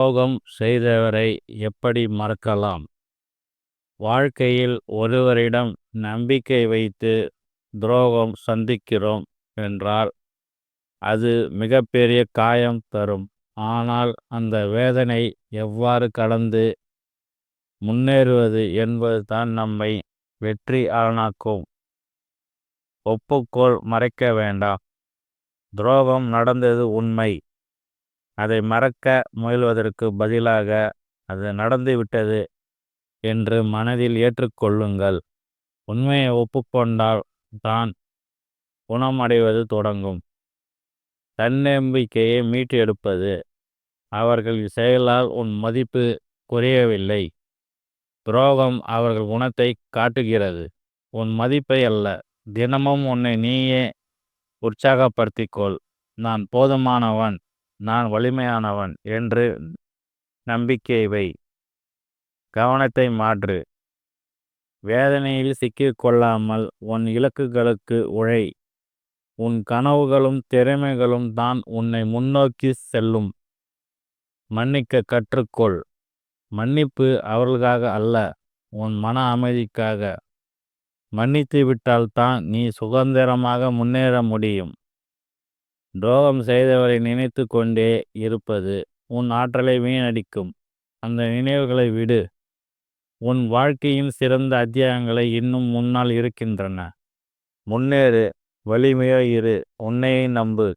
துரோகம் செய்தவரை எப்படி மறக்கலாம்? வாழ்க்கையில் ஒருவரிடம் நம்பிக்கை வைத்து துரோகம் சந்திக்கிறோம் என்றால் அது மிகப்பெரிய காயம் தரும். ஆனால் அந்த வேதனை எவ்வாறு கடந்து முன்னேறுவது என்பது தான் நம்மை வெற்றியாளனாக்கும் ஒப்புக்கோள் மறைக்க வேண்டாம். துரோகம் நடந்தது உண்மை. அதை மறக்க முயல்வதற்கு பதிலாக அது நடந்துவிட்டது என்று மனதில் ஏற்றுக்கொள்ளுங்கள். உண்மையை ஒப்புக்கொண்டால் தான் குணமடைவது தொடங்கும். தன்னம்பிக்கையை மீட்டு எடுப்பது அவர்கள் செயலால் உன் மதிப்பு குறையவில்லை. துரோகம் அவர்கள் குணத்தை காட்டுகிறது. உன் மதிப்பை அல்ல தினமும் உன்னை நீயே உற்சாகப்படுத்திக்கொள். நான் போதுமானவன். நான் வலிமையானவன் என்று நம்பிக்கை வை. கவனத்தை மாற்று. வேதனையில் சிக்கிக்கொள்ளாமல் உன் இலக்குகளுக்கு உழை. உன் கனவுகளும் திறமைகளும் தான் உன்னை முன்னோக்கி செல்லும். மன்னிக்க கற்றுக்கொள். மன்னிப்பு அவர்களுக்காக அல்ல உன் மன அமைதிக்காக. மன்னித்து விட்டால்தான் நீ சுதந்திரமாக முன்னேற முடியும். துரோகம் செய்தவரை நினைத்து கொண்டே இருப்பது உன் ஆற்றலை வீணடிக்கும். அந்த நினைவுகளை விடு. உன் வாழ்க்கையின் சிறந்த அத்தியாயங்களை இன்னும் முன்னால் இருக்கின்றன. முன்னேறு வலிமையோ இரு. உன்னையை நம்பு.